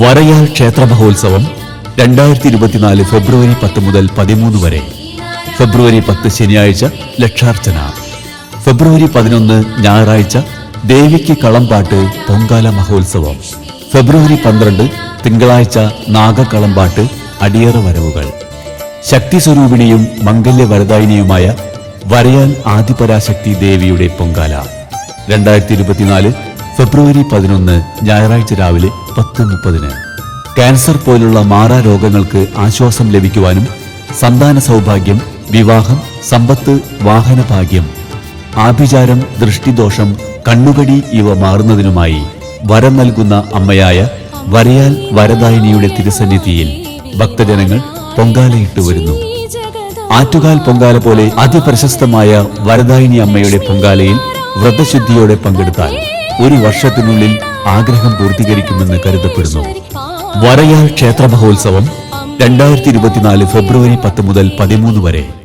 വരയാൽ ക്ഷേത്ര മഹോത്സവം രണ്ടായിരത്തി ഇരുപത്തിനാല് ഫെബ്രുവരി പത്ത് മുതൽ പതിമൂന്ന് വരെ. ഫെബ്രുവരി പത്ത് ശനിയാഴ്ച ലക്ഷാർച്ചന. ഫെബ്രുവരി പതിനൊന്ന് ഞായറാഴ്ച ദേവിക്ക് കളംപാട്ട് പൊങ്കാല മഹോത്സവം. ഫെബ്രുവരി പന്ത്രണ്ട് തിങ്കളാഴ്ച നാഗക്കളംപാട്ട് അടിയറ വരവുകൾ. ശക്തി സ്വരൂപിണിയും മംഗല്യ വരദായിനിയുമായ വരയാൻ ആദിപരാശക്തി ദേവിയുടെ പൊങ്കാല. രണ്ടായിരത്തി ഇരുപത്തിനാല് ഫെബ്രുവരി പതിനൊന്ന് ഞായറാഴ്ച രാവിലെ പത്ത് മുപ്പതിന്. ക്യാൻസർ പോലുള്ള മാറാ രോഗങ്ങൾക്ക് ആശ്വാസം ലഭിക്കുവാനും സന്താന സൗഭാഗ്യം വിവാഹം സമ്പത്ത് വാഹനഭാഗ്യം ആഭിചാരം ദൃഷ്ടിദോഷം കണ്ണുകടി ഇവ മാറുന്നതിനുമായി വരം നൽകുന്ന അമ്മയായ വരയാൽ വരദായിനിയുടെ തിരുസന്നിധിയിൽ ഭക്തജനങ്ങൾ പൊങ്കാലയിട്ട് വരുന്നു. ആറ്റുകാൽ പൊങ്കാല പോലെ അതിപ്രശസ്തമായ വരദായിനി അമ്മയുടെ പൊങ്കാലയിൽ വ്രതശുദ്ധിയോടെ പങ്കെടുത്താൽ ഒരു വർഷത്തിനുള്ളിൽ ആഗ്രഹം പൂർത്തീകരിക്കുമെന്ന് കരുതപ്പെടുന്നു. വരയാൾ ക്ഷേത്ര മഹോത്സവം രണ്ടായിരത്തി ഇരുപത്തിനാല് ഫെബ്രുവരി പത്ത് മുതൽ പതിമൂന്ന് വരെ.